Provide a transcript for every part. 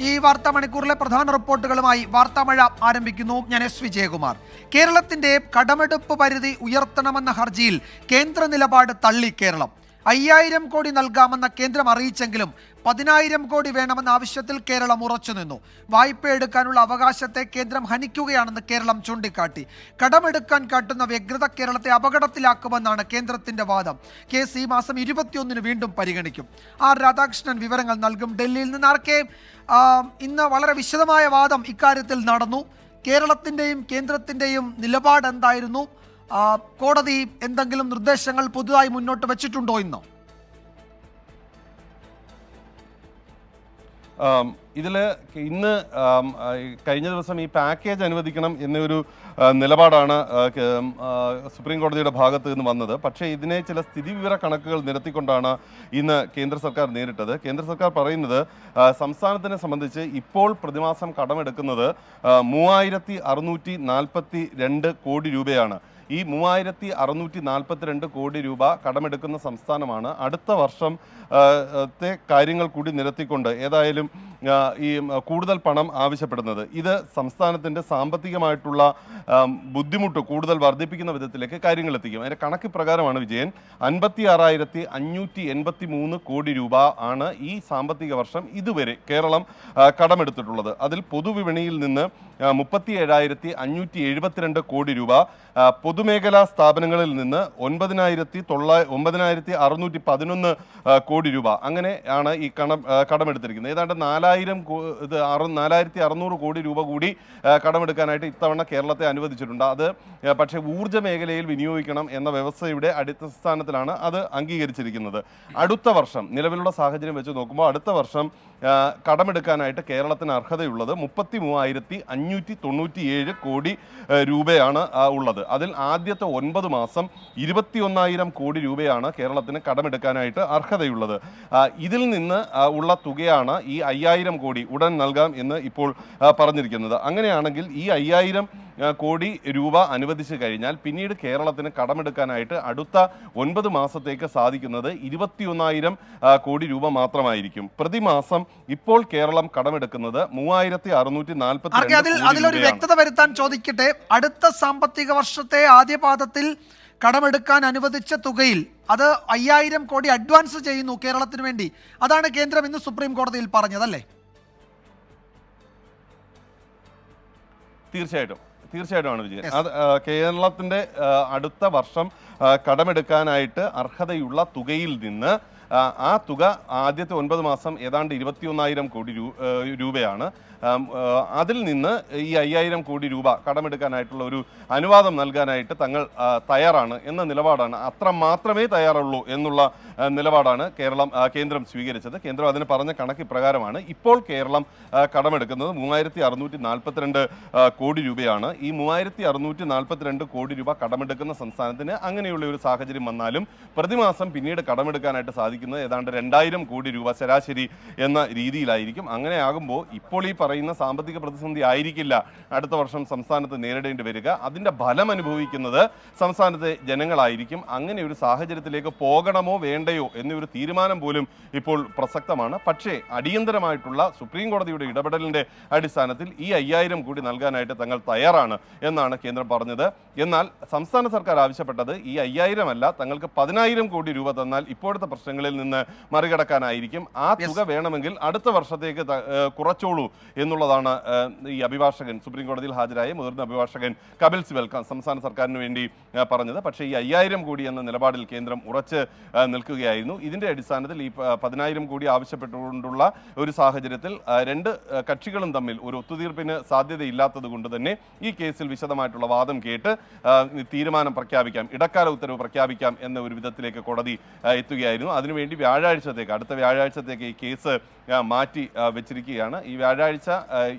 ഈ വാർത്താ മണിക്കൂറിലെ പ്രധാന റിപ്പോർട്ടുകളുമായി വാർത്താമഴ ആരംഭിക്കുന്നു. ഞാൻ എസ് വിജയകുമാർ. കേരളത്തിന്റെ കടമെടുപ്പ് പരിധി ഉയർത്തണമെന്ന ഹർജിയിൽ കേന്ദ്ര നിലപാട് തള്ളി കേരളം. അയ്യായിരം കോടി നൽകാമെന്ന കേന്ദ്രം അറിയിച്ചെങ്കിലും പതിനായിരം കോടി വേണമെന്ന ആവശ്യത്തിൽ കേരളം ഉറച്ചുനിന്നു വായ്പ എടുക്കാനുള്ള അവകാശത്തെ കേന്ദ്രം ഹനിക്കുകയാണെന്ന് കേരളം ചൂണ്ടിക്കാട്ടി. കടമെടുക്കാൻ കാട്ടുന്ന വ്യഗ്രത കേരളത്തെ അപകടത്തിലാക്കുമെന്നാണ് കേന്ദ്രത്തിന്റെ വാദം. കേസ് ഈ മാസം ഇരുപത്തിയൊന്നിന് വീണ്ടും പരിഗണിക്കും. ആർ രാധാകൃഷ്ണൻ വിവരങ്ങൾ നൽകും. ഡൽഹിയിൽ നിന്ന് ആർ കെ ആ, ഇന്ന് വളരെ വിശദമായ വാദം ഇക്കാര്യത്തിൽ നടന്നു. കേരളത്തിന്റെയും കേന്ദ്രത്തിന്റെയും നിലപാട് എന്തായിരുന്നു കോടതി എന്തെങ്കിലും നിർദ്ദേശങ്ങൾ പുതുതായി മുന്നോട്ട് വെച്ചിട്ടുണ്ടോ ഇന്നോ? ഇതിൽ ഇന്ന് കഴിഞ്ഞ ദിവസം ഈ പാക്കേജ് അനുവദിക്കണം എന്നൊരു നിലപാടാണ് സുപ്രീം കോടതിയുടെ ഭാഗത്ത് നിന്ന് വന്നത്. പക്ഷേ ഇതിനെ ചില സ്ഥിതിവിവര കണക്കുകൾ നിരത്തിക്കൊണ്ടാണ് ഇന്ന് കേന്ദ്ര സർക്കാർ നേരിട്ടത്. കേന്ദ്ര സർക്കാർ പറയുന്നത് സംസ്ഥാനത്തിനെ സംബന്ധിച്ച് ഇപ്പോൾ പ്രതിമാസം കടമെടുക്കുന്നത് മൂവായിരത്തി കോടി രൂപയാണ്. ഈ മൂവായിരത്തി അറുന്നൂറ്റി നാൽപ്പത്തിരണ്ട് കോടി രൂപ കടമെടുക്കുന്ന സംസ്ഥാനമാണ്. അടുത്ത വർഷം ത്തെ കാര്യങ്ങൾ കൂടി നിരത്തിക്കൊണ്ട് ഏതായാലും ഈ കൂടുതൽ പണം ആവശ്യപ്പെടുന്നത്. ഇത് സംസ്ഥാനത്തിന്റെ സാമ്പത്തികമായിട്ടുള്ള ബുദ്ധിമുട്ട് കൂടുതൽ വർദ്ധിപ്പിക്കുന്ന വിധത്തിലേക്ക് കാര്യങ്ങൾ എത്തിക്കും. അതിന്റെ കണക്ക് പ്രകാരമാണ് വിജയൻ അൻപത്തി ആറായിരത്തി അഞ്ഞൂറ്റി എൺപത്തി മൂന്ന് കോടി രൂപ ആണ് ഈ സാമ്പത്തിക വർഷം ഇതുവരെ കേരളം കടമെടുത്തിട്ടുള്ളത്. അതിൽ പൊതുവിപണിയിൽ നിന്ന് മുപ്പത്തി ഏഴായിരത്തി അഞ്ഞൂറ്റി എഴുപത്തിരണ്ട് കോടി രൂപ പൊതുമേഖലാ സ്ഥാപനങ്ങളിൽ നിന്ന് ഒൻപതിനായിരത്തി തൊള്ളായി ഒമ്പതിനായിരത്തി അറുന്നൂറ്റി പതിനൊന്ന് കോടി രൂപ. അങ്ങനെ ആണ് ഈ കടം കടമെടുത്തിരിക്കുന്നത്. ഏതാണ്ട് നാലായിരം ഇത് അറു നാലായിരത്തി അറുന്നൂറ് കോടി രൂപ കൂടി കടമെടുക്കാനായിട്ട് ഇത്തവണ കേരളത്തെ അനുവദിച്ചിട്ടുണ്ട്. അത് പക്ഷേ ഊർജ മേഖലയിൽ വിനിയോഗിക്കണം എന്ന വ്യവസ്ഥയുടെ അടിസ്ഥാനത്തിലാണ് അത് അംഗീകരിച്ചിരിക്കുന്നത്. അടുത്ത വർഷം നിലവിലുള്ള സാഹചര്യം വെച്ച് നോക്കുമ്പോൾ അടുത്ത വർഷം കടമെടുക്കാനായിട്ട് കേരളത്തിന് അർഹതയുള്ളത് മുപ്പത്തി മൂവായിരത്തി അഞ്ഞൂറ്റി തൊണ്ണൂറ്റിയേഴ് കോടി രൂപയാണ് ഉള്ളത്. അതിൽ ആദ്യത്തെ ഒൻപത് മാസം ഇരുപത്തിയൊന്നായിരം കോടി രൂപയാണ് കേരളത്തിന് കടമെടുക്കാനായിട്ട് അർഹതയുള്ളത്. ഇതിൽ നിന്ന് ഉള്ള തുകയാണ് ഈ അയ്യായിരം കോടി ഉടൻ നൽകാം എന്ന് ഇപ്പോൾ പറഞ്ഞിരിക്കുന്നത്. അങ്ങനെയാണെങ്കിൽ ഈ അയ്യായിരം കോടി രൂപ അനുവദിച്ചു കഴിഞ്ഞാൽ പിന്നീട് കേരളത്തിന് കടമെടുക്കാനായിട്ട് അടുത്ത ഒൻപത് മാസത്തേക്ക് സാധിക്കുന്നത് ഇരുപത്തിയൊന്നായിരം കോടി രൂപ മാത്രമായിരിക്കും. പ്രതിമാസം ഇപ്പോൾ കേരളം കടമെടുക്കുന്നത് മൂവായിരത്തി അറുന്നൂറ്റി നാൽപ്പത്തി അതിൽ അതിലൊരു വ്യക്തത വരുത്താൻ ചോദിക്കട്ടെ? അടുത്ത സാമ്പത്തിക വർഷത്തെ ആദ്യ പാദത്തിൽ കടമെടുക്കാൻ അനുവദിച്ച തുകയിൽ അത് അയ്യായിരം കോടി അഡ്വാൻസ് ചെയ്യുന്നു കേരളത്തിന് വേണ്ടി. അതാണ് കേന്ദ്രം ഇന്ന് സുപ്രീം കോടതിയിൽ പറഞ്ഞതല്ലേ? തീർച്ചയായിട്ടും. തീർച്ചയായിട്ടുമാണ് വിജയൻ. അത് കേരളത്തിന്റെ അടുത്ത വർഷം കടമെടുക്കാനായിട്ട് അർഹതയുള്ള തുകയിൽ നിന്ന് ആ, തുക ആദ്യത്തെ ഒൻപത് മാസം ഏതാണ്ട് ഇരുപത്തിയൊന്നായിരം കോടി രൂപയാണ്. അതിൽ നിന്ന് ഈ അയ്യായിരം കോടി രൂപ കടമെടുക്കാനായിട്ടുള്ള ഒരു അനുവാദം നൽകാനായിട്ട് തങ്ങൾ തയ്യാറാണ് എന്ന നിലപാടാണ്. അത്ര മാത്രമേ തയ്യാറുള്ളൂ എന്നുള്ള നിലപാടാണ് കേരളം കേന്ദ്രം സ്വീകരിച്ചത്. കേന്ദ്രം അതിന് പറഞ്ഞ കണക്ക് ഇപ്രകാരമാണ് ഇപ്പോൾ കേരളം കടമെടുക്കുന്നത് മൂവായിരത്തി അറുന്നൂറ്റി നാൽപ്പത്തിരണ്ട് കോടി രൂപയാണ്. ഈ മൂവായിരത്തി അറുന്നൂറ്റി നാൽപ്പത്തിരണ്ട് കോടി രൂപ കടമെടുക്കുന്ന സംസ്ഥാനത്തിന് അങ്ങനെയുള്ള ഒരു സാഹചര്യം വന്നാലും പ്രതിമാസം പിന്നീട് കടമെടുക്കാനായിട്ട് സാധിക്കുന്നത് ഏതാണ്ട് രണ്ടായിരം കോടി രൂപ ശരാശരി എന്ന രീതിയിലായിരിക്കും. അങ്ങനെ ആകുമ്പോൾ ഇപ്പോൾ ഈ പറയുന്ന സാമ്പത്തിക പ്രതിസന്ധി ആയിരിക്കില്ല. അടുത്ത വർഷം സംസ്ഥാനത്ത് നേരിടേണ്ടി വരിക. അതിന്റെ ഫലം അനുഭവിക്കുന്നത് സംസ്ഥാനത്തെ ജനങ്ങളായിരിക്കും. അങ്ങനെ ഒരു സാഹചര്യത്തിലേക്ക് പോകണമോ വേണ്ടയോ എന്നൊരു തീരുമാനം പോലും ഇപ്പോൾ പ്രസക്തമാണ്. പക്ഷേ അടിയന്തരമായിട്ടുള്ള സുപ്രീം കോടതിയുടെ ഇടപെടലിന്റെ അടിസ്ഥാനത്തിൽ ഈ അയ്യായിരം കോടി നൽകാനായിട്ട് തങ്ങൾ തയ്യാറാണ് എന്നാണ് കേന്ദ്രം പറഞ്ഞത്. എന്നാൽ സംസ്ഥാന സർക്കാർ ആവശ്യപ്പെട്ടത് ഈ അയ്യായിരം അല്ല തങ്ങൾക്ക് പതിനായിരം കോടി രൂപ തന്നാൽ ഇപ്പോഴത്തെ പ്രശ്നങ്ങളിൽ നിന്ന് മറികടക്കാനായിരിക്കും. ആ തുക വേണമെങ്കിൽ അടുത്ത വർഷത്തേക്ക് കുറച്ചോളൂ എന്നുള്ളതാണ് ഈ അഭിഭാഷകൻ സുപ്രീം കോടതിയിൽ ഹാജരായ മുതിർന്ന അഭിഭാഷകൻ കപിൽ സിബൽ സംസ്ഥാന സർക്കാരിന് വേണ്ടി പറഞ്ഞത്. പക്ഷേ ഈ അയ്യായിരം കോടി എന്ന നിലപാടിൽ കേന്ദ്രം ഉറച്ച് നിൽക്കുകയായിരുന്നു. ഇതിന്റെ അടിസ്ഥാനത്തിൽ ഈ പതിനായിരം കോടി ആവശ്യപ്പെട്ടുകൊണ്ടുള്ള ഒരു സാഹചര്യത്തിൽ രണ്ട് കക്ഷികളും തമ്മിൽ ഒരു ഒത്തുതീർപ്പിന് സാധ്യതയില്ലാത്തത് കൊണ്ട് തന്നെ ഈ കേസിൽ വിശദമായിട്ടുള്ള വാദം കേട്ട് തീരുമാനം പ്രഖ്യാപിക്കാം ഇടക്കാല ഉത്തരവ് പ്രഖ്യാപിക്കാം എന്ന ഒരു വിധത്തിലേക്ക് കോടതി എത്തുകയായിരുന്നു. അതിനുവേണ്ടി വ്യാഴാഴ്ചത്തേക്ക് അടുത്ത വ്യാഴാഴ്ചത്തേക്ക് ഈ കേസ് മാറ്റി വെച്ചിരിക്കുകയാണ്. ഈ വ്യാഴാഴ്ച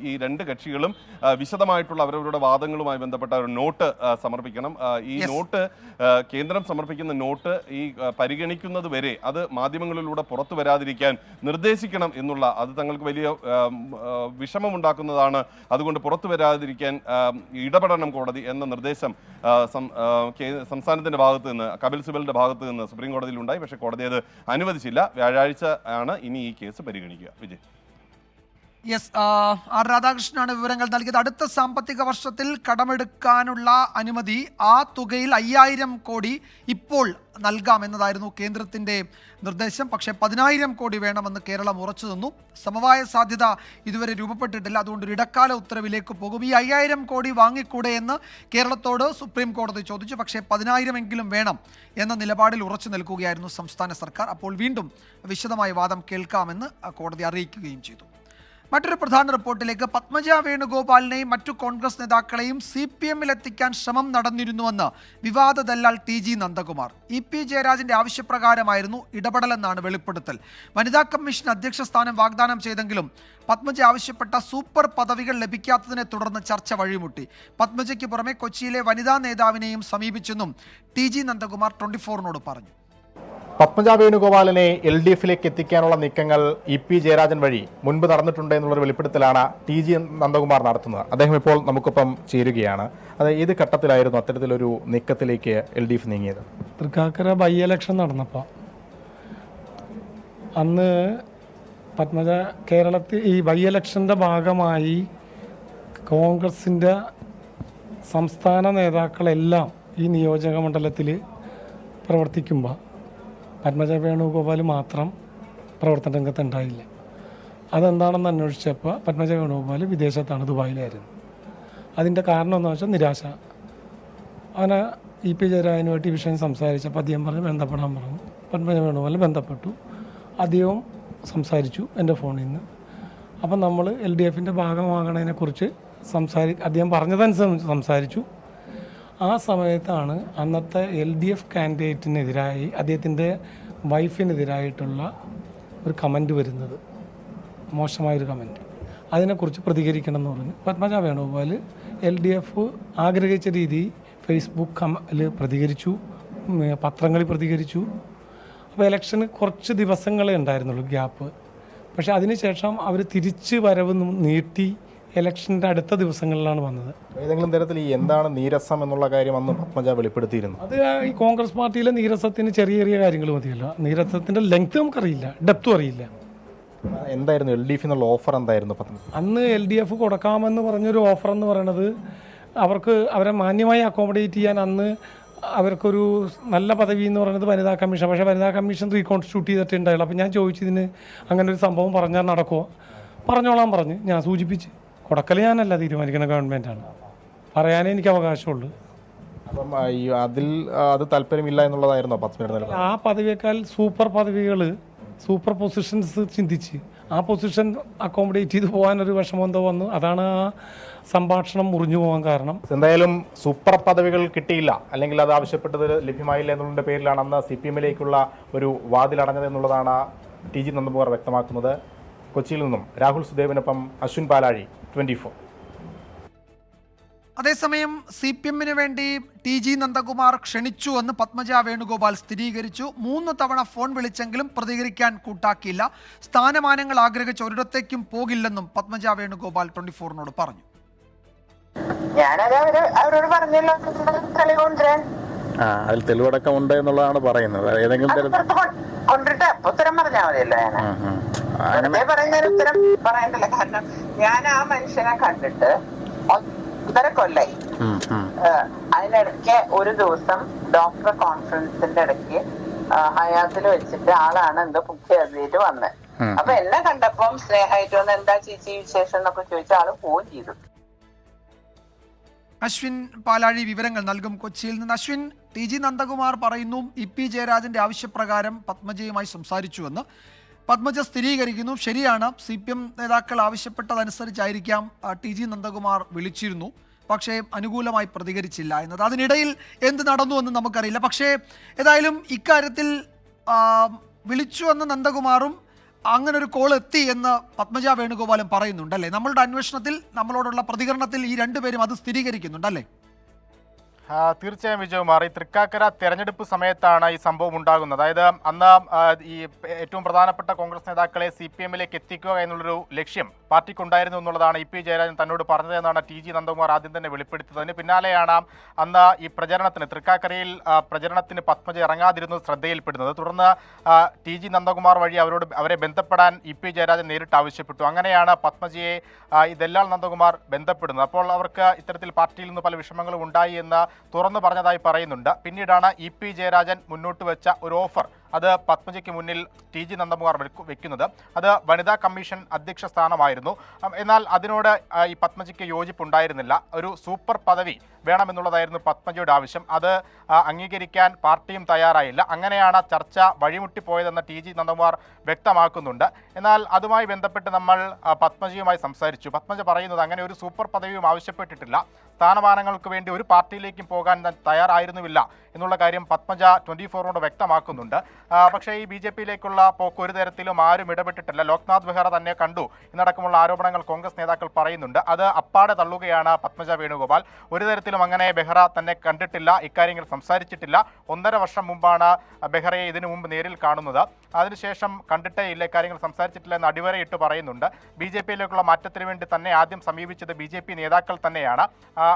ഈ രണ്ട് കക്ഷികളും വിശദമായിട്ടുള്ള അവരവരുടെ വാദങ്ങളുമായി ബന്ധപ്പെട്ട ഒരു നോട്ട് സമർപ്പിക്കണം. ഈ നോട്ട് കേന്ദ്രം സമർപ്പിക്കുന്ന നോട്ട് ഈ പരിഗണിക്കുന്നത് വരെ അത് മാധ്യമങ്ങളിലൂടെ പുറത്തു വരാതിരിക്കാൻ നിർദ്ദേശിക്കണം എന്നുള്ള അത് തങ്ങൾക്ക് വലിയ വിഷമമുണ്ടാക്കുന്നതാണ്. അതുകൊണ്ട് പുറത്തു വരാതിരിക്കാൻ ഇടപെടണം കോടതി എന്ന നിർദ്ദേശം സംസ്ഥാനത്തിന്റെ ഭാഗത്ത് നിന്ന് കപിൽ സിബലിന്റെ ഭാഗത്ത് നിന്ന് സുപ്രീം കോടതിയിൽ ഉണ്ടായി പക്ഷേ കോടതി അത് അനുവദിച്ചില്ല. വ്യാഴാഴ്ച ആണ് ഇനി ഈ കേസ് പരിഗണിക്കുക. വിജയ്. യെസ് ആർ രാധാകൃഷ്ണനാണ് വിവരങ്ങൾ നൽകിയത്. അടുത്ത സാമ്പത്തിക വർഷത്തിൽ കടമെടുക്കാനുള്ള അനുമതി ആ തുകയിൽ അയ്യായിരം കോടി ഇപ്പോൾ നൽകാം എന്നതായിരുന്നു കേന്ദ്രത്തിന്റെ നിർദ്ദേശം. പക്ഷേ പതിനായിരം കോടി വേണമെന്ന് കേരളം ഉറച്ചു നിന്നു. സമവായ സാധ്യത ഇതുവരെ രൂപപ്പെട്ടിട്ടില്ല. അതുകൊണ്ട് ഒരു ഇടക്കാല ഉത്തരവിലേക്ക് പോകും. ഈ അയ്യായിരം കോടി വാങ്ങിക്കൂടെ എന്ന് കേരളത്തോട് സുപ്രീം കോടതി ചോദിച്ചു. പക്ഷേ പതിനായിരമെങ്കിലും വേണം എന്ന നിലപാടിൽ ഉറച്ചു നിൽക്കുകയായിരുന്നു സംസ്ഥാന സർക്കാർ. അപ്പോൾ വീണ്ടും വിശദമായ വാദം കേൾക്കാമെന്ന് കോടതി അറിയിക്കുകയും ചെയ്തു. മറ്റൊരു പ്രധാന റിപ്പോർട്ടിലേക്ക് പത്മജ വേണുഗോപാലിനെയും മറ്റു കോൺഗ്രസ് നേതാക്കളെയും സി പി എമ്മിൽ എത്തിക്കാൻ ശ്രമം നടന്നിരുന്നുവെന്ന് വിവാദ ദല്ലാൽ T G Nandakumar. E P ജയരാജന്റെ ആവശ്യപ്രകാരമായിരുന്നു ഇടപെടലെന്നാണ് വെളിപ്പെടുത്തൽ. വനിതാ കമ്മീഷൻ അധ്യക്ഷ സ്ഥാനം വാഗ്ദാനം ചെയ്തെങ്കിലും പത്മജ ആവശ്യപ്പെട്ട സൂപ്പർ പദവികൾ ലഭിക്കാത്തതിനെ തുടർന്ന് ചർച്ച വഴിമുട്ടി. പത്മജയ്ക്ക് പുറമെ കൊച്ചിയിലെ വനിതാ നേതാവിനെയും സമീപിച്ചെന്നും ടി ജി നന്ദകുമാർ ട്വന്റി ഫോറിനോട് പറഞ്ഞു. പത്മജ വേണുഗോപാലിനെ എൽ ഡി എഫിലേക്ക് എത്തിക്കാനുള്ള നീക്കങ്ങൾ ഇ പി ജയരാജൻ വഴി മുൻപ് നടന്നിട്ടുണ്ട് എന്നുള്ളൊരു വെളിപ്പെടുത്തലാണ് ടി ജി നന്ദകുമാർ നടത്തുന്നത്. അദ്ദേഹം ഇപ്പോൾ നമുക്കൊപ്പം ചേരുകയാണ്. അത് ഏത് ഘട്ടത്തിലായിരുന്നു അത്തരത്തിലൊരു നീക്കത്തിലേക്ക് എൽ ഡി എഫ് നീങ്ങിയത്? തൃക്കാക്കര ബൈ ഇലക്ഷൻ നടന്നപ്പോൾ അന്ന് പത്മജ കേരളത്തിൽ ഈ ബൈ ഇലക്ഷന്റെ ഭാഗമായി കോൺഗ്രസിന്റെ സംസ്ഥാന നേതാക്കളെല്ലാം ഈ നിയോജക മണ്ഡലത്തിൽ പ്രവർത്തിക്കുമ്പോൾ പത്മജ വേണുഗോപാൽ മാത്രം പ്രവർത്തന രംഗത്ത് ഉണ്ടായില്ല അതെന്താണെന്ന് അന്വേഷിച്ചപ്പോൾ പത്മജ വേണുഗോപാൽ വിദേശത്താണ് ദുബായിലായിരുന്നു. അതിന്റെ കാരണം എന്ന് വെച്ചാൽ നിരാശ. അങ്ങനെ ഇ പി ജയരാജനുമായിട്ട് ഈ വിഷയം സംസാരിച്ചപ്പോൾ അദ്ദേഹം പറഞ്ഞ് ബന്ധപ്പെടാൻ പറഞ്ഞു. പത്മജ വേണുഗോപാൽ ബന്ധപ്പെട്ടു. അദ്ദേഹവും സംസാരിച്ചു എന്റെ ഫോണിൽ നിന്ന്. അപ്പം നമ്മൾ എൽ ഡി എഫിന്റെ ഭാഗമാകണതിനെക്കുറിച്ച് സംസാരി അദ്ദേഹം പറഞ്ഞതനുസരിച്ച് സംസാരിച്ചു. ആ സമയത്താണ് അന്നത്തെ എൽ ഡി എഫ് കാൻഡിഡേറ്റിനെതിരായി അദ്ദേഹത്തിന്റെ വൈഫിനെതിരായിട്ടുള്ള ഒരു കമന്റ് വരുന്നത്. മോശമായൊരു കമന്റ് അതിനെക്കുറിച്ച് പ്രതികരിക്കണം എന്ന് പറഞ്ഞു. Padmaja Venugopal L D F ആഗ്രഹിച്ച രീതി ഫേസ്ബുക്ക് കമൽ പ്രതികരിച്ചു. പത്രങ്ങളിൽ പ്രതികരിച്ചു. അപ്പോൾ ഇലക്ഷന് കുറച്ച് ദിവസങ്ങളേ ഉണ്ടായിരുന്നുള്ളൂ ഗ്യാപ്പ് പക്ഷേ അതിനുശേഷം അവർ തിരിച്ച് വരവ് നീട്ടി. ഇലക്ഷന്റെ അടുത്ത ദിവസങ്ങളിലാണ് വന്നത്. ഏതെങ്കിലും തരത്തിൽ ഈ എന്താണ് നീരസം എന്നുള്ള കാര്യം അന്ന് പത്മജ വെളിപ്പെടുത്തിയിരുന്നു? അത് ഈ കോൺഗ്രസ് പാർട്ടിയിലെ നീരസത്തിന് ചെറിയ ചെറിയ കാര്യങ്ങൾ മതിയല്ലോ. നീരസത്തിന്റെ ലെങ്ത് നമുക്കറിയില്ല ഡെപ്തും അറിയില്ല. എന്തായിരുന്നു എൽ ഡി എഫ് എന്നുള്ള ഓഫർ എന്തായിരുന്നു അന്ന് എൽ ഡി എഫ് കൊടുക്കാമെന്ന് പറഞ്ഞൊരു ഓഫർ എന്ന് പറയുന്നത് അവർക്ക് അവരെ മാന്യമായി അക്കോമഡേറ്റ് ചെയ്യാൻ അന്ന് അവർക്കൊരു നല്ല പദവി എന്ന് പറയുന്നത് വനിതാ കമ്മീഷൻ. പക്ഷേ വനിതാ കമ്മീഷൻ റീകോൺസ്റ്റിറ്റ്യൂട്ട് ചെയ്തിട്ടുണ്ടായുള്ളൂ അപ്പോൾ ഞാൻ ചോദിച്ചതിന് അങ്ങനെ ഒരു സംഭവം പറഞ്ഞാൽ നടക്കുമോ പറഞ്ഞോളാൻ പറഞ്ഞ് ഞാൻ സൂചിപ്പിച്ച്. കൊടുക്കൽ ഞാനല്ല തീരുമാനിക്കുന്ന ഗവൺമെന്റാണ് പറയാനേ എനിക്ക് അവകാശമുള്ളൂ. അപ്പം ഈ അതിൽ അത് താല്പര്യമില്ല എന്നുള്ളതായിരുന്നോ നിലപാട്? ആ പദവിയേക്കാൾ സൂപ്പർ പദവികൾ സൂപ്പർ പൊസിഷൻസ് ചിന്തിച്ച് ആ പൊസിഷൻ അക്കോമഡേറ്റ് ചെയ്ത് പോകാൻ ഒരു വിഷമം എന്തോ വന്നു. അതാണ് ആ സംഭാഷണം മുറിഞ്ഞു പോകാൻ കാരണം. എന്തായാലും സൂപ്പർ പദവികൾ കിട്ടിയില്ല. അല്ലെങ്കിൽ അത് ആവശ്യപ്പെട്ടത് ലഭ്യമായില്ല എന്നുള്ള പേരിലാണ് അന്ന് സി പി എമ്മിലേക്കുള്ള ഒരു വാതിലടഞ്ഞത് എന്നുള്ളതാണ് ടി ജി നന്ദകുമാർ വ്യക്തമാക്കുന്നത്. കൊച്ചിയിൽ നിന്നും രാഹുൽ സുദേവിനൊപ്പം അശ്വിൻ പാലാഴി ട്വന്റി ഫോർ. അതേസമയം സി പി എമ്മിന് വേണ്ടി ടി ജി നന്ദകുമാർ ക്ഷണിച്ചു എന്ന് പത്മജ വേണുഗോപാൽ സ്ഥിരീകരിച്ചു. മൂന്ന് തവണ ഫോൺ വിളിച്ചെങ്കിലും പ്രതികരിക്കാൻ കൂട്ടാക്കിയില്ല. സ്ഥാനമാനങ്ങൾ ആഗ്രഹിച്ച ഒരിടത്തേക്കും പോകില്ലെന്നും പത്മജ വേണുഗോപാൽ ട്വന്റി ഫോറിനോട് പറഞ്ഞു. ഞാനത് അവർ അവരോട് പറഞ്ഞല്ലോ. കളി കൊണ്ടുവരാൻ. ആ അതിൽ തെളിവടക്കമുണ്ട് എന്നുള്ളതാണ് പറയുന്നത്. ഏതെങ്കിലും തരത്തിൽ കൊണ്ടിട്ട് ഉത്തരം പറഞ്ഞാൽ മതിയല്ലോ ഞാൻ പറയുന്നതിന് ഉത്തരം പറയണ്ടല്ലോ. കാരണം ഞാൻ ആ മനുഷ്യനെ കണ്ടിട്ട് ഒന്നര കൊല്ലായി. അതിനിടയ്ക്ക് ഒരു ദിവസം ഡോക്ടർ കോൺഫറൻസിന്റെ ഇടയ്ക്ക് ഹയാത്തിൽ വെച്ചിട്ട് ആളാണ് എന്തോ ബുക്ക് എഴുതിയിട്ട് വന്നത്. അപ്പൊ എന്നെ കണ്ടപ്പം സ്നേഹമായിട്ട് വന്ന് എന്താ ചേച്ചി വിശേഷം എന്നൊക്കെ ചോദിച്ച ആൾ പോവുകയും ചെയ്തു. അശ്വിൻ പാലാഴി വിവരങ്ങൾ നൽകും കൊച്ചിയിൽ നിന്ന്. അശ്വിൻ ടി ജി നന്ദകുമാർ പറയുന്നു ഇ പി ജയരാജന്റെ ആവശ്യപ്രകാരം പത്മജയുമായി സംസാരിച്ചുവെന്ന്. പത്മജ സ്ഥിരീകരിക്കുന്നു. ശരിയാണ് സി പി എം നേതാക്കൾ ആവശ്യപ്പെട്ടതനുസരിച്ചായിരിക്കാം ടി ജി നന്ദകുമാർ വിളിച്ചിരുന്നു. പക്ഷേ അനുകൂലമായി പ്രതികരിച്ചില്ല എന്നത്. അതിനിടയിൽ എന്ത് നടന്നു എന്ന് നമുക്കറിയില്ല. പക്ഷേ ഏതായാലും ഇക്കാര്യത്തിൽ ആ, വിളിച്ചു എന്ന നന്ദകുമാറും അങ്ങനെ ഒരു കോൾ എത്തി എന്ന് പത്മജ വേണുഗോപാലും പറയുന്നുണ്ടല്ലേ? നമ്മളുടെ അന്വേഷണത്തിൽ നമ്മളോടുള്ള പ്രതികരണത്തിൽ ഈ രണ്ടുപേരും അത് സ്ഥിരീകരിക്കുന്നുണ്ട് അല്ലേ ആ, തീർച്ചയായും വിജയകുമാർ ഈ തൃക്കാക്കര തെരഞ്ഞെടുപ്പ് സമയത്താണ് ഈ സംഭവം ഉണ്ടാകുന്നത്. അതായത് അന്ന് ഈ ഏറ്റവും പ്രധാനപ്പെട്ട കോൺഗ്രസ് നേതാക്കളെ സി പി എമ്മിലേക്ക് എത്തിക്കുക എന്നുള്ളൊരു ലക്ഷ്യം പാർട്ടിക്കുണ്ടായിരുന്നു എന്നുള്ളതാണ് ഇ പി ജയരാജൻ തന്നോട് പറഞ്ഞതെന്നാണ് ടി ജി നന്ദകുമാർ ആദ്യം തന്നെ വെളിപ്പെടുത്തുന്നത് അതിന് പിന്നാലെയാണ് അന്ന് ഈ പ്രചരണത്തിന് തൃക്കാക്കരയിൽ പ്രചരണത്തിന് പത്മജ ഇറങ്ങാതിരുന്നത് ശ്രദ്ധയിൽപ്പെടുന്നത്. തുടർന്ന് ടി ജി നന്ദകുമാർ വഴി അവരോട് അവരെ ബന്ധപ്പെടാൻ ഇ പി ജയരാജൻ നേരിട്ട് ആവശ്യപ്പെട്ടു. അങ്ങനെയാണ് പത്മജയെ ഇതെല്ലാം നന്ദകുമാർ ബന്ധപ്പെടുന്നത്. അപ്പോൾ അവർക്ക് ഇത്തരത്തിൽ പാർട്ടിയിൽ നിന്ന് പല വിഷമങ്ങളും ഉണ്ടായി എന്ന് തുറന്നു പറഞ്ഞതായി പറയുന്നുണ്ട്. പിന്നീടാണ് ഇ പി ജയരാജൻ മുന്നോട്ട് വെച്ച ഒരു ഓഫർ. അത് പത്മജയ്ക്ക് മുന്നിൽ ടി ജി നന്ദകുമാർ വെക്കുന്നത്. അത് വനിതാ കമ്മീഷൻ അധ്യക്ഷ സ്ഥാനമായിരുന്നു. എന്നാൽ അതിനോട് ഈ പത്മജയ്ക്ക് യോജിപ്പുണ്ടായിരുന്നില്ല. ഒരു സൂപ്പർ പദവി വേണമെന്നുള്ളതായിരുന്നു പത്മജയുടെ ആവശ്യം. അത് അംഗീകരിക്കാൻ പാർട്ടിയും തയ്യാറായില്ല. അങ്ങനെയാണ് ചർച്ച വഴിമുട്ടിപ്പോയതെന്ന് ടി ജി നന്ദകുമാർ വ്യക്തമാക്കുന്നുണ്ട്. എന്നാൽ അതുമായി ബന്ധപ്പെട്ട് നമ്മൾ പത്മജിയുമായി സംസാരിച്ചു. പത്മജ പറയുന്നത് അങ്ങനെ ഒരു സൂപ്പർ പദവിയും ആവശ്യപ്പെട്ടിട്ടില്ല. സ്ഥാനമാനങ്ങൾക്ക് വേണ്ടി ഒരു പാർട്ടിയിലേക്കും പോകാൻ തയ്യാറായിരുന്നുമില്ല എന്നുള്ള കാര്യം പത്മജ ട്വന്റി ഫോറിനോട് വ്യക്തമാക്കുന്നുണ്ട് പക്ഷേ ഈ ബി ജെ പിയിലേക്കുള്ള പോക്ക് ഒരു തരത്തിലും ആരും ഇടപെട്ടിട്ടില്ല. ലോക്നാഥ് ബെഹ്റ തന്നെ കണ്ടു എന്നടക്കമുള്ള ആരോപണങ്ങൾ കോൺഗ്രസ് നേതാക്കൾ പറയുന്നുണ്ട്. അത് അപ്പാടെ തള്ളുകയാണ് പത്മജ വേണുഗോപാൽ. ഒരു തരത്തിലും അങ്ങനെ ബെഹ്റ തന്നെ കണ്ടിട്ടില്ല ഇക്കാര്യങ്ങൾ സംസാരിച്ചിട്ടില്ല. ഒന്നര വർഷം മുമ്പാണ് ബെഹ്റയെ ഇതിനു മുമ്പ് നേരിൽ കാണുന്നത്. അതിനുശേഷം കണ്ടിട്ടേ ഇല്ല കാര്യങ്ങൾ സംസാരിച്ചിട്ടില്ല എന്ന് അടിവരയിട്ട് പറയുന്നുണ്ട്. ബി ജെ പിയിലേക്കുള്ള മാറ്റത്തിന് വേണ്ടി തന്നെ ആദ്യം സമീപിച്ചത് ബി ജെ പി നേതാക്കൾ തന്നെയാണ്.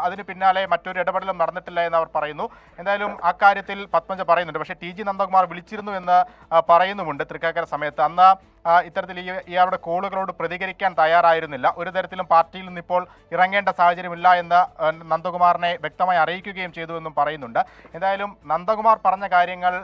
അതിന് പിന്നാലെ മറ്റൊരു ഇടപെടലും നടന്നിട്ടില്ല എന്ന് അവർ പറയുന്നു. എന്തായാലും ആ കാര്യത്തിൽ പത്മജ പറയുന്നുണ്ട്. പക്ഷേ ടി ജി നന്ദകുമാർ വിളിച്ചിരുന്നു എന്ന് പറയുന്നുമുണ്ട് തൃക്കാക്കര സമയത്ത്. അന്ന് ഇത്തരത്തിൽ ഇയാളുടെ കോളുകളോട് പ്രതികരിക്കാൻ തയ്യാറായിരുന്നില്ല. ഒരു തരത്തിലും പാർട്ടിയിൽ നിന്ന് ഇപ്പോൾ ഇറങ്ങേണ്ട സാഹചര്യമില്ല എന്ന് നന്ദകുമാറിനെ വ്യക്തമായി അറിയിക്കുകയും ചെയ്തു എന്നും പറയുന്നുണ്ട്. എന്തായാലും നന്ദകുമാർ പറഞ്ഞ കാര്യങ്ങൾ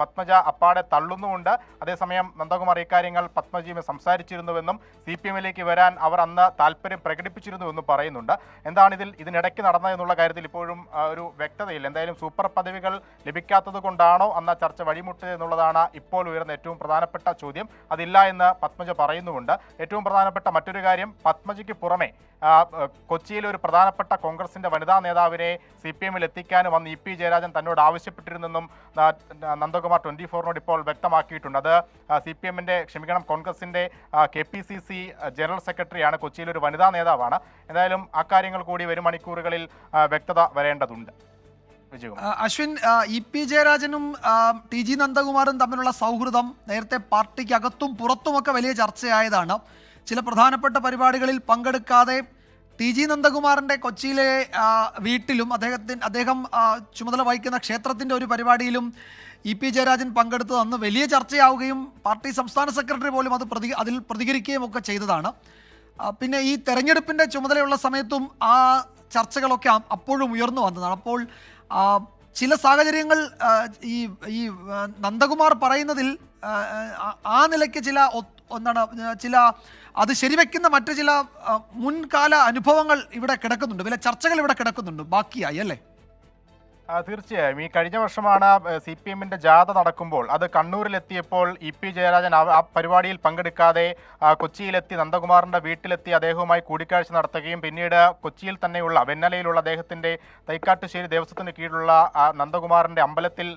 പത്മജ അപ്പാടെ തള്ളുന്നുമുണ്ട്. അതേസമയം നന്ദകുമാർ ഇക്കാര്യങ്ങൾ പത്മജിയുമായി സംസാരിച്ചിരുന്നുവെന്നും സി പി എമ്മിലേക്ക് വരാൻ അവർ അന്ന് താല്പര്യം പ്രകടിപ്പിച്ചിരുന്നുവെന്നും പറയുന്നുണ്ട്. എന്താണ് ഇതിൽ ഇതിനിടയ്ക്ക് നടന്നതെന്നുള്ള കാര്യത്തിൽ ഇപ്പോഴും ഒരു വ്യക്തതയില്ല. എന്തായാലും സൂപ്പർ പദവികൾ ലഭിക്കാത്തത് കൊണ്ടാണോ അന്ന് ചർച്ച വഴിമുട്ടിയത് എന്നുള്ളതാണ് ഇപ്പോൾ ഉയർന്ന ഏറ്റവും പ്രധാനപ്പെട്ട ചോദ്യം. അതില്ല എന്ന് പത്മജ പറയുന്നുമുണ്ട്. ഏറ്റവും പ്രധാനപ്പെട്ട മറ്റൊരു കാര്യം പത്മജയ്ക്ക് പുറമെ കൊച്ചിയിലെ ഒരു പ്രധാനപ്പെട്ട കോൺഗ്രസിന്റെ വനിതാ നേതാവിനെ സി പി എമ്മിൽ എത്തിക്കാനും അന്ന് ഇ പി ജയരാജൻ തന്നോട് ആവശ്യപ്പെട്ടിരുന്നെന്നും ആ, നന്ദകുമാർ ട്വന്റി ഫോറിനോട് ഇപ്പോൾ വ്യക്തമാക്കിയിട്ടുണ്ട്. അത് സി പി എമ്മിന്റെ ക്ഷമിക്കണം കോൺഗ്രസിന്റെ K P C C general സെക്രട്ടറിയാണ് കൊച്ചിയിൽ ഒരു വനിതാ നേതാവാണ്. എന്തായാലും അക്കാര്യങ്ങൾ കൂടി വരും മണിക്കൂറുകളിൽ വ്യക്തത വരേണ്ടതുണ്ട്. അശ്വിൻ ഇ പി ജയരാജനും ടി ജി നന്ദകുമാറും തമ്മിലുള്ള സൗഹൃദം നേരത്തെ പാർട്ടിക്കകത്തും പുറത്തുമൊക്കെ വലിയ ചർച്ചയായതാണ്. ചില പ്രധാനപ്പെട്ട പരിപാടികളിൽ പങ്കെടുക്കാതെ ടി ജി നന്ദകുമാറിന്റെ കൊച്ചിയിലെ വീട്ടിലും അദ്ദേഹത്തിന് അദ്ദേഹം ചുമതല വഹിക്കുന്ന ക്ഷേത്രത്തിന്റെ ഒരു പരിപാടിയിലും ഇ പി ജയരാജൻ പങ്കെടുത്തത് അന്ന് വലിയ ചർച്ചയാവുകയും പാർട്ടി സംസ്ഥാന സെക്രട്ടറി പോലും അത് പ്രതി അതിൽ പ്രതികരിക്കുകയും ഒക്കെ ചെയ്തതാണ്. പിന്നെ ഈ തെരഞ്ഞെടുപ്പിന്റെ ചുമതലയുള്ള സമയത്തും ആ ചർച്ചകളൊക്കെ അപ്പോഴും ഉയർന്നു വന്നതാണ്. അപ്പോൾ ചില സാഹചര്യങ്ങൾ ഈ ഈ നന്ദകുമാർ പറയുന്നതിൽ ആ, നിലയ്ക്ക് ചില എന്താണ് ചില അത് ശരിവെക്കുന്ന മറ്റു ചില മുൻകാല അനുഭവങ്ങൾ ഇവിടെ കിടക്കുന്നുണ്ട്. വില ചർച്ചകൾ ഇവിടെ കിടക്കുന്നുണ്ട്. ബാക്കിയായി അല്ലേ? തീർച്ചയായും. ഈ കഴിഞ്ഞ വർഷമാണ് സി പി എമ്മിന്റെ ജാഥ നടക്കുമ്പോൾ അത് കണ്ണൂരിലെത്തിയപ്പോൾ ഇ പി ജയരാജൻ ആ പരിപാടിയിൽ പങ്കെടുക്കാതെ കൊച്ചിയിലെത്തി നന്ദകുമാറിന്റെ വീട്ടിലെത്തി അദ്ദേഹവുമായി കൂടിക്കാഴ്ച നടത്തുകയും പിന്നീട് കൊച്ചിയിൽ തന്നെയുള്ള വെന്നലയിലുള്ള അദ്ദേഹത്തിന്റെ തൈക്കാട്ടുശ്ശേരി ദേവസ്വത്തിന് കീഴിലുള്ള നന്ദകുമാറിന്റെ അമ്പലത്തിൽ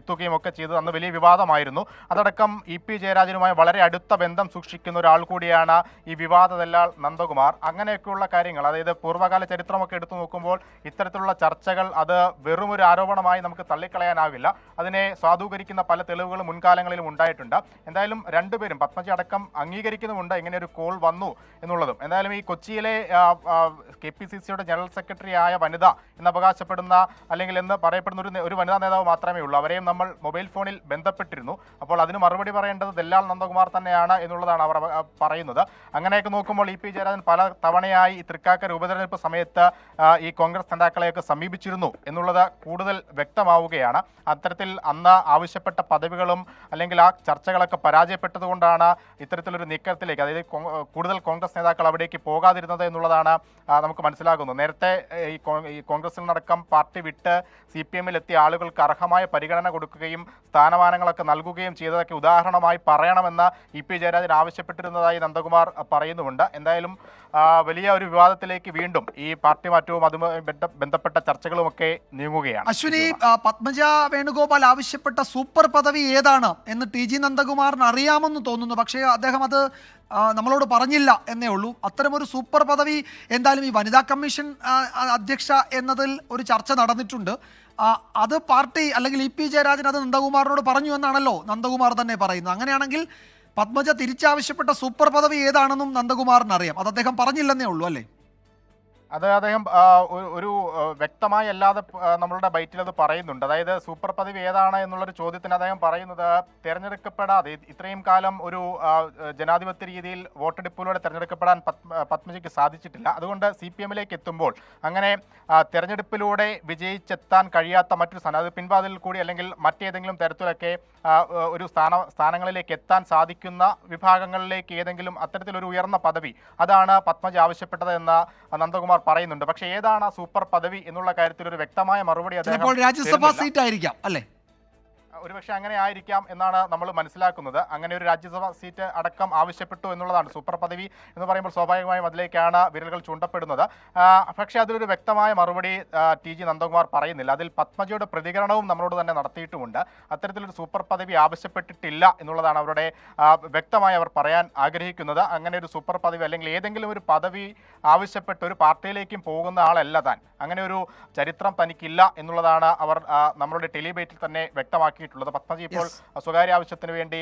എത്തുകയും ഒക്കെ ചെയ്തത് അന്ന് വലിയ വിവാദമായിരുന്നു. അതടക്കം ഇ പി ജയരാജനുമായി വളരെ അടുത്ത ബന്ധം സൂക്ഷിക്കുന്ന ഒരാൾ കൂടിയാണ് ഈ വിവാദ ദല്ലാൾ നന്ദകുമാർ. അങ്ങനെയൊക്കെയുള്ള കാര്യങ്ങൾ അതായത് പൂർവകാല ചരിത്രമൊക്കെ എടുത്തു നോക്കുമ്പോൾ ഇത്തരത്തിലുള്ള ചർച്ചകൾ അത് വെറും ഒരു ആരോപണമായി നമുക്ക് തള്ളിക്കളയാനാവില്ല. അതിനെ സ്വാധൂകരിക്കുന്ന പല തെളിവുകളും മുൻകാലങ്ങളിലും ഉണ്ടായിട്ടുണ്ട്. എന്തായാലും രണ്ടുപേരും പത്മജി അടക്കം അംഗീകരിക്കുന്നുമുണ്ട്. ഇങ്ങനെ ഒരു കോൾ വന്നു എന്നുള്ളതും. എന്തായാലും ഈ കൊച്ചിയിലെ കെ പി സി സിയുടെ ജനറൽ സെക്രട്ടറി ആയ വനിത എന്ന് അവകാശപ്പെടുന്ന അല്ലെങ്കിൽ എന്ന് പറയപ്പെടുന്ന ഒരു ഒരു വനിതാ നേതാവ് മാത്രമേ ഉള്ളൂ. അവരെയും നമ്മൾ മൊബൈൽ ഫോണിൽ ബന്ധപ്പെട്ടിരുന്നു. അപ്പോൾ അതിന് മറുപടി പറയേണ്ടത് ദല്ലാൽ നന്ദകുമാർ തന്നെയാണ് എന്നുള്ളതാണ് അവർ അവ- പറയുന്നത്. അങ്ങനെയൊക്കെ നോക്കുമ്പോൾ ഇ പി ജയരാജൻ പല തവണയായി തൃക്കാക്കര ഉപതെരഞ്ഞെടുപ്പ് സമയത്ത് ഈ കോൺഗ്രസ് നേതാക്കളെയൊക്കെ സമീപിച്ചിരുന്നു എന്നുള്ളത് കൂടുതൽ വ്യക്തമാവുകയാണ്. അത്തരത്തിൽ അന്ന് ആവശ്യപ്പെട്ട പദവികളും അല്ലെങ്കിൽ ആ ചർച്ചകളൊക്കെ പരാജയപ്പെട്ടതുകൊണ്ടാണ് ഇത്തരത്തിലൊരു നീക്കത്തിലേക്ക് അതായത് കൂടുതൽ കോൺഗ്രസ് നേതാക്കൾ അവിടേക്ക് പോകാതിരുന്നത് എന്നുള്ളതാണ് നമുക്ക് മനസ്സിലാകുന്നത്. നേരത്തെ ഈ കോൺഗ്രസിൽ നടക്കം പാർട്ടി വിട്ട് സി പി എമ്മിൽ എത്തിയ ആളുകൾക്ക് അർഹമായ പരിഗണന കൊടുക്കുകയും സ്ഥാനമാനങ്ങളൊക്കെ നൽകുകയും ചെയ്തതൊക്കെ ഉദാഹരണമായി പറയണമെന്ന് ഇ പി ജയരാജൻ ആവശ്യപ്പെട്ടിരുന്നതായി നന്ദകുമാർ പറയുന്നുമുണ്ട്. എന്തായാലും വലിയ ഒരു വിവാദത്തിലേക്ക് വീണ്ടും ഈ പാർട്ടി മാറ്റവും അതുമായി ബന്ധപ്പെട്ട ചർച്ചകളുമൊക്കെ നീങ്ങുകയാണ്. തുടരുകയാണ് അശ്വിനി പത്മജ വേണുഗോപാൽ ആവശ്യപ്പെട്ട സൂപ്പർ പദവി ഏതാണ് എന്ന് ടി ജി നന്ദകുമാറിന് അറിയാമെന്ന് തോന്നുന്നു. പക്ഷേ അദ്ദേഹം അത് നമ്മളോട് പറഞ്ഞില്ല എന്നേ ഉള്ളൂ. അത്തരമൊരു സൂപ്പർ പദവി എന്തായാലും ഈ വനിതാ കമ്മീഷൻ അധ്യക്ഷ എന്നതിൽ ഒരു ചർച്ച നടന്നിട്ടുണ്ട്. അത് പാർട്ടി അല്ലെങ്കിൽ ഇ പി ജയരാജൻ അത് നന്ദകുമാറിനോട് പറഞ്ഞു എന്നാണല്ലോ നന്ദകുമാർ തന്നെ പറയുന്നത്. അങ്ങനെയാണെങ്കിൽ പത്മജ തിരിച്ചാവശ്യപ്പെട്ട സൂപ്പർ പദവി ഏതാണെന്നും നന്ദകുമാറിന് അറിയാം. അത് അദ്ദേഹം പറഞ്ഞില്ലെന്നേ ഉള്ളൂ അല്ലേ? അത് അദ്ദേഹം ഒരു- വ്യക്തമായി അല്ലാതെ നമ്മളുടെ ബൈറ്റിൽ അത് പറയുന്നുണ്ട്. അതായത് സൂപ്പർ പദവി ഏതാണ് എന്നുള്ളൊരു ചോദ്യത്തിന് അദ്ദേഹം പറയുന്നത് തിരഞ്ഞെടുക്കപ്പെടാതെ ഇത്രയും കാലം ഒരു ജനാധിപത്യ രീതിയിൽ വോട്ടെടുപ്പിലൂടെ തിരഞ്ഞെടുക്കപ്പെടാൻ പത്മ- പത്മജിക്ക് സാധിച്ചിട്ടില്ല. അതുകൊണ്ട് സി പി എമ്മിലേക്ക് എത്തുമ്പോൾ അങ്ങനെ തിരഞ്ഞെടുപ്പിലൂടെ വിജയിച്ചെത്താൻ കഴിയാത്ത മറ്റൊരു സ്ഥാനം അത് പിൻവാതിൽ കൂടി അല്ലെങ്കിൽ മറ്റേതെങ്കിലും തരത്തിലൊക്കെ ഒരു സ്ഥാന സ്ഥാനങ്ങളിലേക്ക് എത്താൻ സാധിക്കുന്ന വിഭാഗങ്ങളിലേക്ക് ഏതെങ്കിലും അത്തരത്തിലൊരു ഉയർന്ന പദവി അതാണ് പത്മജ ആവശ്യപ്പെട്ടത് എന്ന് നന്ദകുമാർ പറയുന്നുണ്ട്. പക്ഷേ ഏതാണ് ആ സൂപ്പർ പദവി എന്നുള്ള കാര്യത്തിൽ ഒരു വ്യക്തമായ മറുപടി അദ്ദേഹം രാജ്യസഭാ സീറ്റ് ആയിരിക്കാം അല്ലേ? ഒരുപക്ഷെ അങ്ങനെ ആയിരിക്കാം എന്നാണ് നമ്മൾ മനസ്സിലാക്കുന്നത്. അങ്ങനെ ഒരു രാജ്യസഭാ സീറ്റ് അടക്കം ആവശ്യപ്പെട്ടു എന്നുള്ളതാണ് സൂപ്പർ പദവി എന്ന് പറയുമ്പോൾ സ്വാഭാവികമായും അതിലേക്കാണ് വിരലുകൾ ചൂണ്ടപ്പെടുന്നത്. പക്ഷേ അതിലൊരു വ്യക്തമായ മറുപടി ടി ജി നന്ദകുമാർ പറയുന്നില്ല. അതിൽ പത്മജയുടെ പ്രതികരണവും നമ്മളോട് തന്നെ നടത്തിയിട്ടുമുണ്ട്. അത്തരത്തിലൊരു സൂപ്പർ പദവി ആവശ്യപ്പെട്ടിട്ടില്ല എന്നുള്ളതാണ് അവരുടെ വ്യക്തമായി അവർ പറയാൻ ആഗ്രഹിക്കുന്നത്. അങ്ങനെ ഒരു സൂപ്പർ പദവി അല്ലെങ്കിൽ ഏതെങ്കിലും ഒരു പദവി ആവശ്യപ്പെട്ട് ഒരു പാർട്ടിയിലേക്കും പോകുന്ന ആളല്ല താൻ. അങ്ങനെ ഒരു ചരിത്രം തനിക്കില്ല എന്നുള്ളതാണ് അവർ നമ്മളുടെ ടെലിബേറ്റിൽ തന്നെ വ്യക്തമാക്കിയിട്ടുള്ളത് പത്മജി ഇപ്പോൾ സ്വകാര്യ ആവശ്യത്തിന് വേണ്ടി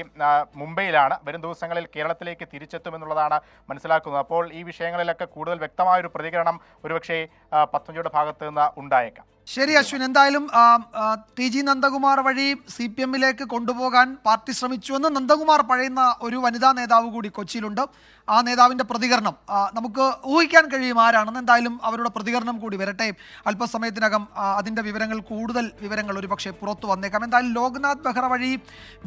മുംബൈയിലാണ്. വരും ദിവസങ്ങളിൽ കേരളത്തിലേക്ക് തിരിച്ചെത്തുമെന്നുള്ളതാണ് മനസ്സിലാക്കുന്നത്. അപ്പോൾ ഈ വിഷയങ്ങളിലൊക്കെ കൂടുതൽ വ്യക്തമായ ഒരു പ്രതികരണം ഒരുപക്ഷെ പത്മജിയുടെ ഭാഗത്ത് നിന്ന് ഉണ്ടായേക്കാം. ശരി അശ്വിൻ. എന്തായാലും ടി ജി നന്ദകുമാർ വഴി സി പി എമ്മിലേക്ക് കൊണ്ടുപോകാൻ പാർട്ടി ശ്രമിച്ചുവെന്ന് നന്ദകുമാർ പറയുന്ന ഒരു വനിതാ നേതാവ് കൂടി കൊച്ചിയിലുണ്ട്. ആ നേതാവിന്റെ പ്രതികരണം നമുക്ക് ഊഹിക്കാൻ കഴിയും ആരാണെന്ന്. എന്തായാലും അവരുടെ പ്രതികരണം കൂടി വരട്ടെ. അല്പസമയത്തിനകം അതിന്റെ വിവരങ്ങൾ കൂടുതൽ വിവരങ്ങൾ ഒരുപക്ഷെ പുറത്തു വന്നേക്കാം. എന്തായാലും ലോക്നാഥ് ബെഹ്റ വഴി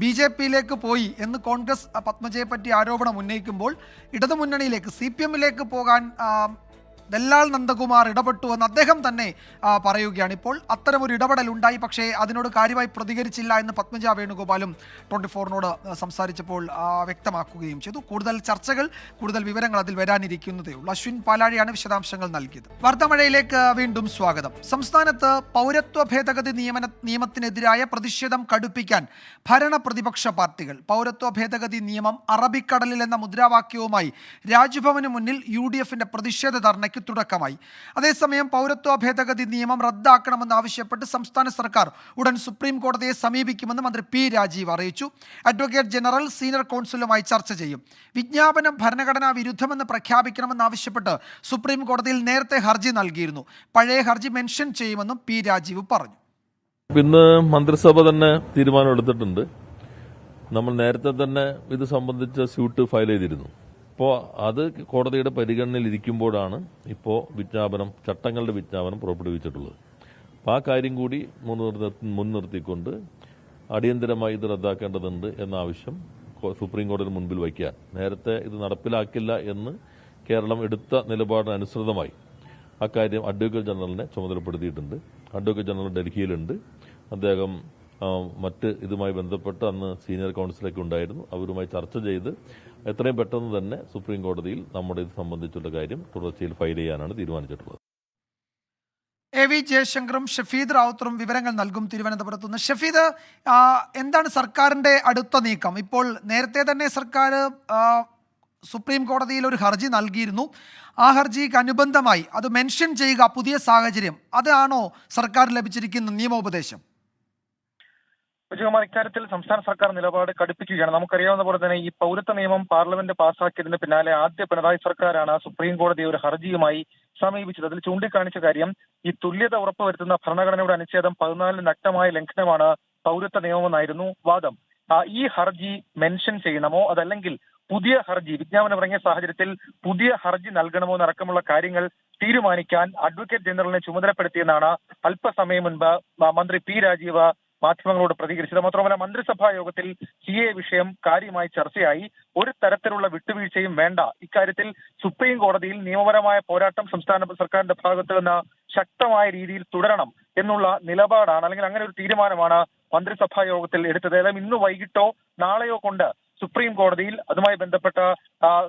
ബി ജെ പിയിലേക്ക് പോയി എന്ന് കോൺഗ്രസ് പത്മജയെ പറ്റി ആരോപണം ഉന്നയിക്കുമ്പോൾ ഇടതുമുന്നണിയിലേക്ക് സി പി എമ്മിലേക്ക് പോകാൻ ദല്ലാൽ നന്ദകുമാർ ഇടപെട്ടു എന്ന് അദ്ദേഹം തന്നെ പറയുകയാണ്. ഇപ്പോൾ അത്തരമൊരു ഇടപെടൽ ഉണ്ടായി പക്ഷേ അതിനോട് കാര്യമായി പ്രതികരിച്ചില്ല എന്ന് പത്മജ വേണുഗോപാലും ട്വന്റി ഫോറിനോട് സംസാരിച്ചപ്പോൾ വ്യക്തമാക്കുകയും ചെയ്തു. കൂടുതൽ ചർച്ചകൾ കൂടുതൽ വിവരങ്ങൾ അതിൽ വരാനിരിക്കുന്നതേ ഉള്ളൂ. അശ്വിൻ പാലാഴിയാണ് വിശദാംശങ്ങൾ നൽകിയത്. വർദ്ധമഴയിലേക്ക് വീണ്ടും സ്വാഗതം. സംസ്ഥാനത്ത് പൗരത്വ ഭേദഗതി നിയമന നിയമത്തിനെതിരായ പ്രതിഷേധം കടുപ്പിക്കാൻ ഭരണ പ്രതിപക്ഷ പാർട്ടികൾ പൗരത്വ ഭേദഗതി നിയമം അറബിക്കടലിൽ എന്ന മുദ്രാവാക്യവുമായി രാജ്ഭവന് മുന്നിൽ യു ഡി എഫിന്റെ പ്രതിഷേധ ധർണയ്ക്ക് തുടക്കമായി. അതേസമയം പൗരത്വ ഭേദഗതി നിയമം റദ്ദാക്കണമെന്നാവശ്യപ്പെട്ട് സംസ്ഥാന സർക്കാർ ഉടൻ സുപ്രീം കോടതിയെ സമീപിക്കുമെന്ന് മന്ത്രി പി രാജീവ് അറിയിച്ചു. അഡ്വക്കേറ്റ് ജനറൽ സീനിയർ കൗൺസിലുമായി ചർച്ച ചെയ്യും. വിജ്ഞാപനം ഭരണഘടനാ വിരുദ്ധമെന്ന് പ്രഖ്യാപിക്കണമെന്നാവശ്യപ്പെട്ട് സുപ്രീം കോടതിയിൽ നേരത്തെ ഹർജി നൽകിയിരുന്നു. പഴയ ഹർജി മെൻഷൻ ചെയ്യുമെന്നും പി രാജീവ് പറഞ്ഞു. ഇന്ന് മന്ത്രിസഭ തന്നെ തീരുമാനമെടുത്തിട്ടുണ്ട്. നമ്മൾ നേരത്തെ തന്നെ ഇത് സംബന്ധിച്ച സ്യൂട്ട് ഫയൽ ചെയ്തിരുന്നു. ഇപ്പോൾ അത് കോടതിയുടെ പരിഗണനയിൽ ഇരിക്കുമ്പോഴാണ് ഇപ്പോൾ വിജ്ഞാപനം ചട്ടങ്ങളുടെ വിജ്ഞാപനം പുറപ്പെടുവിച്ചിട്ടുള്ളത്. അപ്പോൾ ആ കാര്യം കൂടി മുൻനിർത്തി മുൻനിർത്തിക്കൊണ്ട് അടിയന്തരമായി ഇത് റദ്ദാക്കേണ്ടതുണ്ട് എന്ന ആവശ്യം സുപ്രീം കോടതിന് മുൻപിൽ വയ്ക്കാൻ. നേരത്തെ ഇത് നടപ്പിലാക്കില്ല എന്ന് കേരളം എടുത്ത നിലപാടിനനുസൃതമായി അക്കാര്യം അഡ്വക്കേറ്റ് ജനറലിനെ ചുമതലപ്പെടുത്തിയിട്ടുണ്ട്. അഡ്വക്കേറ്റ് ജനറൽ ഡൽഹിയിലുണ്ട്. അദ്ദേഹം മറ്റ് ഇതുമായി ബന്ധപ്പെട്ട് അന്ന് സീനിയർ കൗൺസിലൊക്കെ ഉണ്ടായിരുന്നു. അവരുമായി ചർച്ച ചെയ്ത് എത്രയും പെട്ടെന്ന് തന്നെ സുപ്രീം കോടതിയിൽ നമ്മുടെ ഇത് സംബന്ധിച്ചുള്ള കാര്യം തുടർച്ചയിൽ ഫയൽ ചെയ്യാനാണ് തീരുമാനിച്ചിട്ടുള്ളത്. എ വി ജയശങ്കറും ഷഫീദ് റാവുത്തറും വിവരങ്ങൾ നൽകും തിരുവനന്തപുരത്ത് നിന്ന്. ഷഫീദ് എന്താണ് സർക്കാരിന്റെ അടുത്ത നീക്കം? ഇപ്പോൾ നേരത്തെ തന്നെ സർക്കാർ സുപ്രീം കോടതിയിൽ ഒരു ഹർജി നൽകിയിരുന്നു. ആ ഹർജിക്ക് അനുബന്ധമായി അത് മെൻഷൻ ചെയ്യുക പുതിയ സാഹചര്യം. അതാണോ സർക്കാർ ലഭിച്ചിരിക്കുന്ന നിയമോപദേശം? വിജയകുമാർ ഇക്കാര്യത്തിൽ സംസ്ഥാന സർക്കാർ നിലപാട് കടുപ്പിക്കുകയാണ്. നമുക്കറിയാവുന്ന പോലെ തന്നെ ഈ പൗരത്വ നിയമം പാർലമെന്റ് പാസ്സാക്കിയതിന് പിന്നാലെ ആദ്യ പിണറായി സർക്കാരാണ് സുപ്രീം കോടതിയെ ഒരു ഹർജിയുമായി സമീപിച്ചത്. അതിൽ ചൂണ്ടിക്കാണിച്ച കാര്യം ഈ തുല്യത ഉറപ്പുവരുത്തുന്ന ഭരണഘടനയുടെ അനുച്ഛേദം പതിനാലിന് നഗ്നമായ ലംഘനമാണ് പൗരത്വ നിയമമെന്നായിരുന്നു വാദം. ഈ ഹർജി മെൻഷൻ ചെയ്യണമോ? അതല്ലെങ്കിൽ പുതിയ ഹർജി വിജ്ഞാപനം ഇറങ്ങിയ സാഹചര്യത്തിൽ പുതിയ ഹർജി നൽകണമോ എന്നടക്കമുള്ള കാര്യങ്ങൾ തീരുമാനിക്കാൻ അഡ്വക്കേറ്റ് ജനറലിനെ ചുമതലപ്പെടുത്തിയെന്നാണ് അല്പസമയം മുൻപ് മന്ത്രി പി രാജീവ് മാധ്യമങ്ങളോട് പ്രതികരിച്ചത്. മാത്രമല്ല മന്ത്രിസഭാ യോഗത്തിൽ സി എ വിഷയം കാര്യമായി ചർച്ചയായി. ഒരു തരത്തിലുള്ള വിട്ടുവീഴ്ചയും വേണ്ട. ഇക്കാര്യത്തിൽ സുപ്രീം കോടതിയിൽ നിയമപരമായ പോരാട്ടം സംസ്ഥാന സർക്കാരിന്റെ ഭാഗത്ത് നിന്ന് ശക്തമായ രീതിയിൽ തുടരണം എന്നുള്ള നിലപാടാണ് അല്ലെങ്കിൽ അങ്ങനെ ഒരു തീരുമാനമാണ് മന്ത്രിസഭാ യോഗത്തിൽ എടുത്തത്. ഏതായാലും ഇന്ന് വൈകിട്ടോ നാളെയോ കൊണ്ട് സുപ്രീം കോടതിയിൽ അതുമായി ബന്ധപ്പെട്ട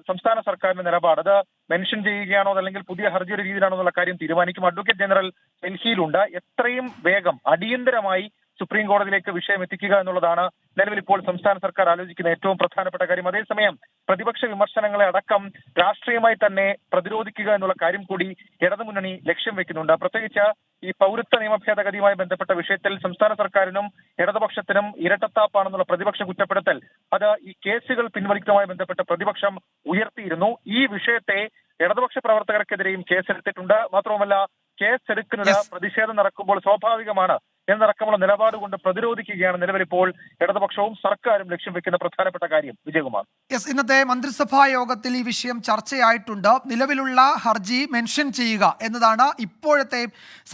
സംസ്ഥാന സർക്കാരിന്റെ നിലപാട്. അത് മെൻഷൻ ചെയ്യുകയാണോ അല്ലെങ്കിൽ പുതിയ ഹർജിയുടെ രീതിയിലാണോ എന്നുള്ള കാര്യം തീരുമാനിക്കും. അഡ്വക്കേറ്റ് ജനറൽ ഡൽഹിയിലുണ്ട്. എത്രയും വേഗം അടിയന്തരമായി സുപ്രീം കോടതിയിലേക്ക് വിഷയം എത്തിക്കുക എന്നുള്ളതാണ് നിലവിൽ ഇപ്പോൾ സംസ്ഥാന സർക്കാർ ആലോചിക്കുന്ന ഏറ്റവും പ്രധാനപ്പെട്ട കാര്യം. അതേസമയം പ്രതിപക്ഷ വിമർശനങ്ങളെ അടക്കം രാഷ്ട്രീയമായി തന്നെ പ്രതിരോധിക്കുക എന്നുള്ള കാര്യം കൂടി ഇടതുമുന്നണി ലക്ഷ്യം വെക്കുന്നുണ്ട്. പ്രത്യേകിച്ച് ഈ പൗരത്വ നിയമ ഭേദഗതിയുമായി ബന്ധപ്പെട്ട വിഷയത്തിൽ സംസ്ഥാന സർക്കാരിനും ഇടതുപക്ഷത്തിനും ഇരട്ടത്താപ്പാണെന്നുള്ള പ്രതിപക്ഷ കുറ്റപ്പെടുത്തൽ അത് ഈ കേസുകൾ പിൻവലിക്കുന്നതുമായി ബന്ധപ്പെട്ട പ്രതിപക്ഷം ഉയർത്തിയിരുന്നു. ഈ വിഷയത്തെ ഇടതുപക്ഷ പ്രവർത്തകർക്കെതിരെയും കേസെടുത്തിട്ടുണ്ട്. മാത്രവുമല്ല കേസെടുക്കുന്നത്. പ്രതിഷേധം നടക്കുമ്പോൾ സ്വാഭാവികമാണ് എന്നടക്കമുള്ള നിലപാട് കൊണ്ട് പ്രതിരോധിക്കുകയാണ് നിലവിൽ ഇപ്പോൾ ഇടതുപക്ഷവും സർക്കാരും ലക്ഷ്യം വെക്കുന്ന പ്രധാനപ്പെട്ട കാര്യം. വിജയകുമാർ. യെസ് ഇന്നത്തെ മന്ത്രിസഭാ യോഗത്തിൽ ഈ വിഷയം ചർച്ചയായിട്ടുണ്ട്. നിലവിലുള്ള ഹർജി മെൻഷൻ ചെയ്യുക എന്നതാണ് ഇപ്പോഴത്തെ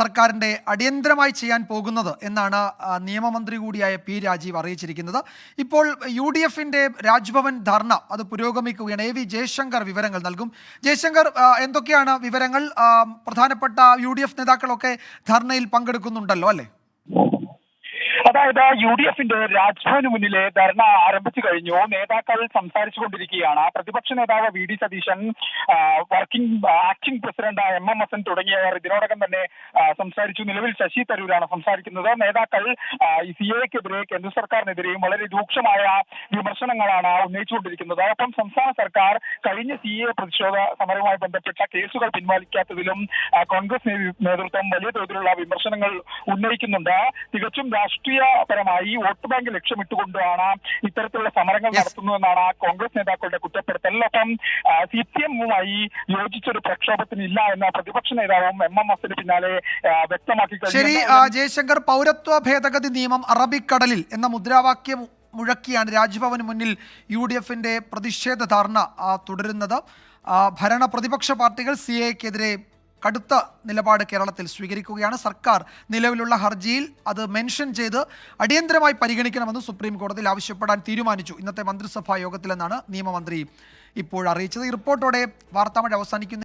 സർക്കാരിന്റെ അടിയന്തരമായി ചെയ്യാൻ പോകുന്നത് എന്നാണ് നിയമമന്ത്രി കൂടിയായ പി രാജീവ് അറിയിച്ചിരിക്കുന്നത്. ഇപ്പോൾ യു ഡി എഫിന്റെ രാജ്ഭവൻ ധർണ അത് പുരോഗമിക്കുകയാണ്. എ വി ജയശങ്കർ വിവരങ്ങൾ നൽകും. ജയശങ്കർ എന്തൊക്കെയാണ് വിവരങ്ങൾ? പ്രധാനപ്പെട്ട യു ഡി എഫ് നേതാക്കളൊക്കെ ധർണയിൽ പങ്കെടുക്കുന്നുണ്ടല്ലോ അല്ലേ? അതായത് യു ഡി എഫിന്റെ രാജ്ഭവന് മുന്നിലെ ധർണ ആരംഭിച്ചു കഴിഞ്ഞു. നേതാക്കൾ സംസാരിച്ചു കൊണ്ടിരിക്കുകയാണ് പ്രതിപക്ഷ നേതാവ് V D Satheesan working acting president M M Hassan തുടങ്ങിയവർ ഇതിനോടകം തന്നെ സംസാരിച്ചു. നിലവിൽ ശശി തരൂരാണ് സംസാരിക്കുന്നത്. നേതാക്കൾ സി എക്കെതിരെ കേന്ദ്ര സർക്കാരിനെതിരെയും വളരെ രൂക്ഷമായ വിമർശനങ്ങളാണ് ഉന്നയിച്ചുകൊണ്ടിരിക്കുന്നത്. ഒപ്പം സംസ്ഥാന സർക്കാർ കഴിഞ്ഞ സി എ പ്രതിഷേധ സമരവുമായി ബന്ധപ്പെട്ട കേസുകൾ പിൻവലിക്കാത്തതിലും കോൺഗ്രസ് നേതൃത്വം വലിയ തോതിലുള്ള വിമർശനങ്ങൾ ഉന്നയിക്കുന്നുണ്ട്. തികച്ചും രാഷ്ട്രീയപരമായി വോട്ട് ബാങ്ക് ലക്ഷ്യമിട്ടുകൊണ്ടാണ് ഇത്തരത്തിലുള്ള സമരങ്ങൾ. നടത്തുന്നതെന്നാണ് കോൺഗ്രസ് നേതാക്കളുടെ കുറ്റപ്പെടുത്തൽ. ഒപ്പം സി പി എമ്മുമായി യോജിച്ചൊരു പ്രക്ഷോഭത്തിനില്ല എന്ന പ്രതിപക്ഷ നേതാവും എം എം എസിന് പിന്നാലെ വ്യക്തമാക്കി ശരി ജയശങ്കർ പൗരത്വ ഭേദഗതി നിയമം അറബിക്കടലിൽ എന്ന മുദ്രാവാക്യം മുഴക്കിയാണ് രാജ്ഭവന് മുന്നിൽ യു ഡി എഫിന്റെ പ്രതിഷേധ ധാരണ തുടരുന്നത്. ഭരണ പ്രതിപക്ഷ പാർട്ടികൾ സി എക്കെതിരെ കടുത്ത നിലപാട് കേരളത്തിൽ സ്വീകരിക്കുകയാണ്. സർക്കാർ നിലവിലുള്ള ഹർജിയിൽ അത് മെൻഷൻ ചെയ്ത് അടിയന്തരമായി പരിഗണിക്കണമെന്ന് സുപ്രീം കോടതിയിൽ ആവശ്യപ്പെടാൻ തീരുമാനിച്ചു. ഇന്നത്തെ മന്ത്രിസഭാ യോഗത്തിലെന്നാണ് നിയമമന്ത്രി ഇപ്പോൾ അറിയിച്ചത്. ഈ റിപ്പോർട്ടോടെ വാർത്താമഴ അവസാനിക്കുന്നു.